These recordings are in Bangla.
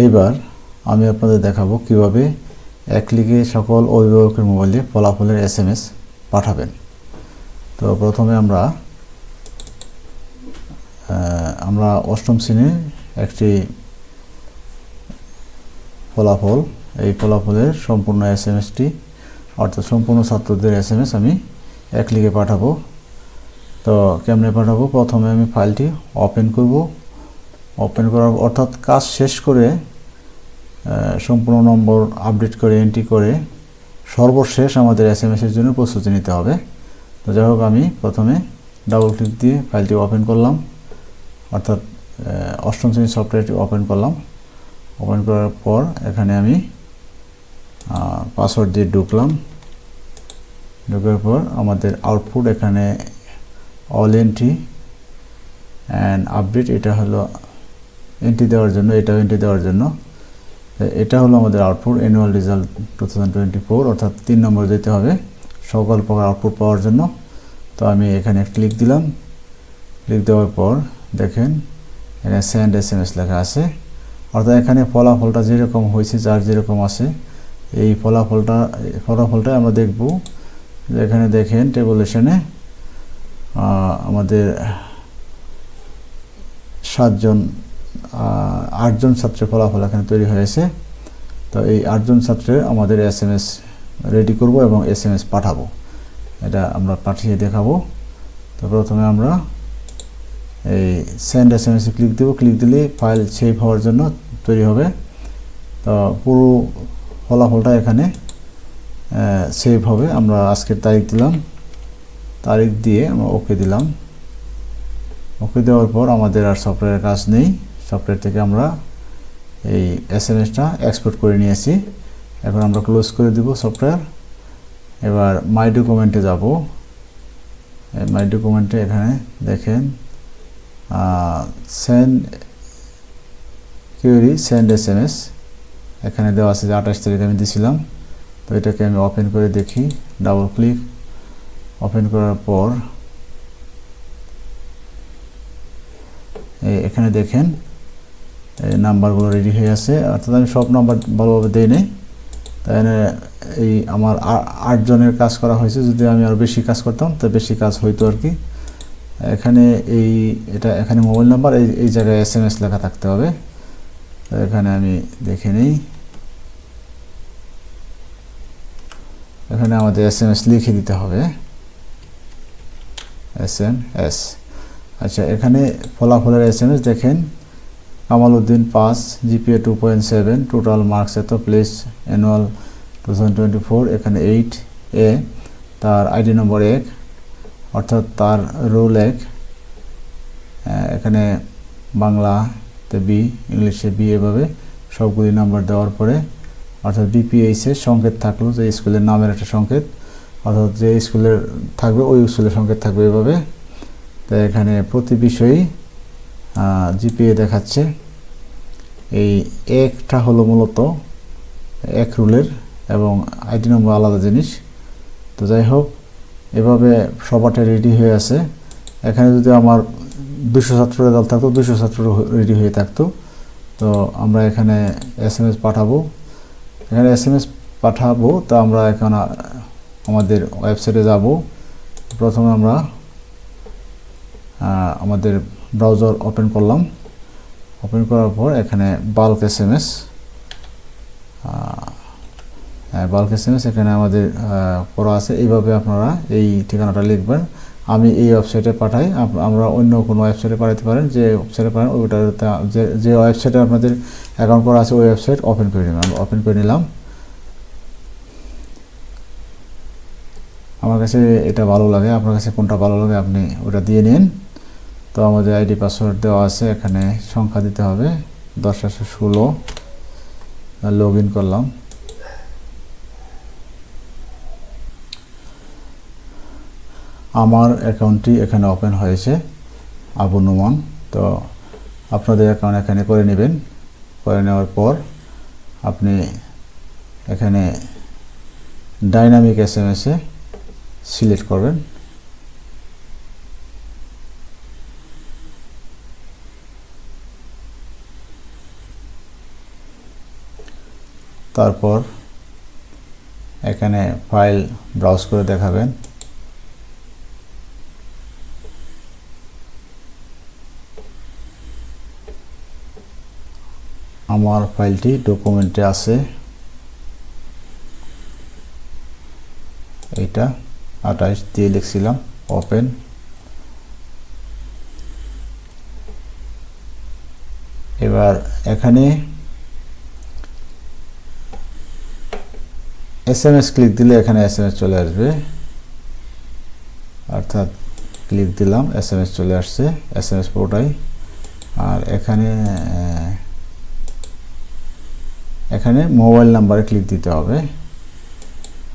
এইবার আমি আপনাদের দেখাবো কীভাবে এক ক্লিকে সকল অভিভাবকের মোবাইলে ফলাফলের এস এম এস পাঠাবেন। তো প্রথমে আমরা আমরা অষ্টম শ্রেণির একটি ফলাফল, এই ফলাফলের সম্পূর্ণ এস এম এসটি অর্থাৎ সম্পূর্ণ ছাত্রদের এস এম এস আমি এক ক্লিকে পাঠাবো। তো কেমনে পাঠাবো? প্রথমে আমি ফাইলটি ওপেন করব। ওপেন করার অর্থাৎ কাজ শেষ করে সম্পূর্ণ নম্বর আপডেট করে এন্ট্রি করে সর্বশেষ আমাদের এস এম এসের জন্য প্রস্তুতি নিতে হবে। তো যাই হোক, আমি প্রথমে ডাবল ক্লিক দিয়ে ফাইলটি ওপেন করলাম। অর্থাৎ অষ্টম শ্রেণির সফটওয়্যারটি ওপেন করলাম। ওপেন করার পর এখানে আমি পাসওয়ার্ড দিয়ে ঢুকলাম। ঢুকার পর আমাদের আউটপুট এখানে অল এন্ট্রি অ্যান্ড আপডেট এটা হলো এন্ট্রি দেওয়ার জন্য, এটাও এন্ট্রি দেওয়ার জন্য। এটা হলো আমাদের output annual result two thousand twenty four অর্থাৎ তিন নম্বর যেতে হবে। সকল প্রকার আউটপুট পাওয়ার জন্য। তো আমি এখানে ক্লিক দিলাম। ক্লিক দেওয়ার পর দেখেন, এখানে স্যান্ড এস এম এস লেখা আছে। অর্থাৎ এখানে ফলাফলটা যেরকম হয়েছে, যার যেরকম আছে, এই ফলাফলটা ফলাফলটা আমরা দেখব। এখানে দেখেন টেবুলেশনে আমাদের সাতজন আটজন ছাত্রের ফলাফল এখানে তৈরি হয়েছে। তো এই আটজন ছাত্রের আমাদের এস এম এস রেডি করব এবং এস এম এস পাঠাবো। এটা আমরা পাঠিয়ে দেখাবো। তো প্রথমে আমরা এই সেন্ড এস এম এসে ক্লিক দেবো। ক্লিক দিলে ফাইল সেভ হওয়ার জন্য তৈরি হবে। তো পুরো ফলাফলটা এখানে সেভ হবে। আমরা আজকের তারিখ দিলাম। তারিখ দিয়ে আমরা ওকে দিলাম। ওকে দেওয়ার পর আমাদের আর সফটওয়্যারের কাজ নেই। সফটওয়্যার থেকে আমরা এই এস এম এসটা এক্সপোর্ট করে নিয়েছি। এখন আমরা ক্লোজ করে দিব সফটওয়্যার এবার মাই ডকুমেন্টে যাব। মাই ডকুমেন্টে এখানে দেখেন send query send S M S এখানে দেওয়া আছে যে আঠাশ তারিখ আমি দিছিলাম। তো এটাকে আমি ওপেন করে দেখি ডাবল ক্লিক ওপেন করার পর এখানে দেখেন নাম্বারগুলো রেডি হয়ে আছে। অর্থাৎ আমি সব নাম্বার ভালোভাবে দিই নাই। তাই এই আমার আটজনের কাজ করা হয়েছে। যদি আমি আরও বেশি কাজ করতাম, তো বেশি কাজ হইতো আর কি। এখানে এই, এটা এখানে মোবাইল নাম্বার, এই এই জায়গায় এস এম এস লেখা থাকতে হবে। তো এখানে আমি দেখে নিই। এখানে আমাদের এস এম এস লিখে দিতে হবে। এস এম এস আচ্ছা এখানে ফলাফলের এস এম এস দেখেন। Kamal Uddin pass GPA two point seven total marks এত place annual two thousand twenty four এখানে এইট এ তার আইডি নম্বর এক, অর্থাৎ তার রোল এক এখানে বাংলাতে বি ইংলিশে বি এভাবে সবগুলি নাম্বার দেওয়ার পরে, অর্থাৎ বিপিএইচের সংকেত থাকল, যে স্কুলের নামের একটা সংকেত, অর্থাৎ যে স্কুলের থাকবে, ওই স্কুলের সংকেত থাকবে এভাবে। তো এখানে প্রতি বিষয়েই জিপিএ দেখাচ্ছে। এই একটা হলো মূলত এক রুলের এবং আইডি নম্বর আলাদা জিনিস। তো যাই হোক, এভাবে সবাটা রেডি হয়ে আছে। এখানে যদি আমার দুশো ছাত্র রেজাল্ট থাকতো, দুশো ছাত্র রেডি হয়ে থাকতো। তো আমরা এখানে এস এম এস পাঠাবো। এখানে এস এম এস পাঠাবো, তো আমরা এখন আমাদের ওয়েবসাইটে যাব। প্রথমে আমরা আমাদের ব্রাউজার ওপেন করলাম। ওপেন করার পর এখানে bulk S M S bulk S M S এখানে আমাদের করা আছে। এইভাবে আপনারা এই ঠিকানাটা লিখবেন। আমি এই ওয়েবসাইটে পাঠাই। আমরা অন্য কোনো ওয়েবসাইটে পাঠাতে পারেন। যে ওয়েবসাইটে পারেন, ওইটাতে যে যে ওয়েবসাইটে আপনাদের অ্যাকাউন্ট করা আছে, ওই ওয়েবসাইট ওপেন করে আমরা ওপেন করে নিলাম। আমার কাছে এটা ভালো লাগে। আপনার কাছে কোনটা ভালো লাগে, আপনি ওটা দিয়ে নিন। তো আমাদের আইডি পাসওয়ার্ড দেওয়া আছে, এখানে সংখ্যা দিতে হবে, দশ একশো ষোলো। লগ ইন করলাম। আমার অ্যাকাউন্টটি এখানে ওপেন হয়েছে, আবু নোমান। তো আপনাদের অ্যাকাউন্ট এখানে করে নেবেন। করে নেওয়ার পর আপনি এখানে ডাইনামিক এস এম এসে সিলেক্ট করবেন। তারপর এখানে ফাইল ব্রাউজ করে দেখাবেন। আমার ফাইলটি ডকুমেন্টে আছে। এটা আঠাশ দিয়ে লিখছিলাম, ওপেন। এবার এখানে এস এম এস ক্লিক দিলে এখানে এস এম এস চলে আসবে। অর্থাৎ ক্লিক দিলাম এস এম এস চলে আসছে এস এম এস পুরোটাই আর এখানে এখানে মোবাইল নাম্বারে ক্লিক দিতে হবে।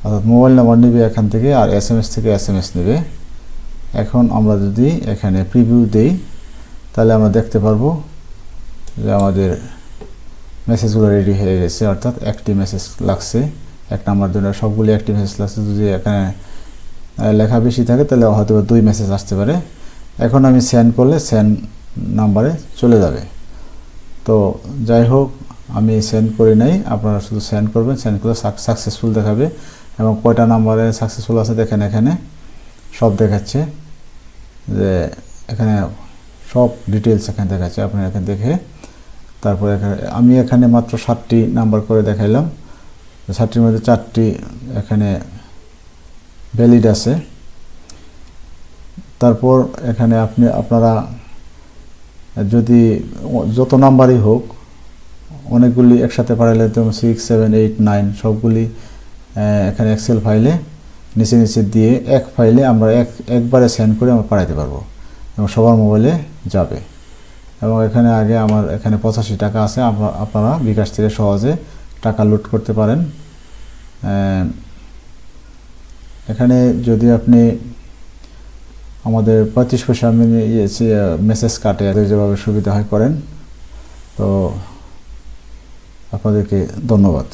অর্থাৎ মোবাইল নাম্বার নেবে এখান থেকে আর এস এম এস থেকে এস এম এস নেবে। এখন আমরা যদি এখানে প্রিভিউ দেই, তাহলে আমরা দেখতে পারব যে আমাদের মেসেজগুলো রেডি হয়ে গেছে, অর্থাৎ একটি মেসেজ লাগছে। এক নাম্বার জন্য সবগুলি একটি মেসেজ লাগছে যদি এখানে লেখা বেশি থাকে, তাহলে হয়তো দুই মেসেজ আসতে পারে। এখন আমি সেন্ড করলে সেন্ড নাম্বারে চলে যাবে। তো যাই হোক, আমি সেন্ড করি নাই। আপনারা শুধু সেন্ড করবেন সেন্ড করলে সাকসেসফুল দেখাবে। এবং কয়টা নাম্বারে সাকসেসফুল আছে দেখেন এখানে। সব দেখাচ্ছে যে এখানে সব ডিটেলস এখানে দেখাচ্ছে। আপনি এখানে দেখে তারপরে এখানে আমি এখানে মাত্র সাতটি নাম্বার করে দেখাইলাম। সাতটির মধ্যে চারটি এখানে ভ্যালিড আছে। তারপর এখানে আপনি, আপনারা যদি যত নাম্বারই হোক, অনেকগুলি একসাথে পাঠালে তো সিক্স সেভেন এইট নাইন সবগুলি এখানে এক্সেল ফাইলে নিচে নিচে দিয়ে এক ফাইলে আমরা এক, একবারে সেন্ড করে আমরা পাঠাতে পারব এবং সবার মোবাইলে যাবে। এবং এখানে আগে আমার, এখানে পঁচাশি টাকা আছে আপনারা বিকাশ থেকে সহজে টাকা লোড করতে পারেন। এখানে যদি আপনি আমাদের পঁয়ত্রিশ পয়সা মেসেজ কাটে যেভাবে সুবিধা হয় করেন, তো আপনাদেরকে ধন্যবাদ।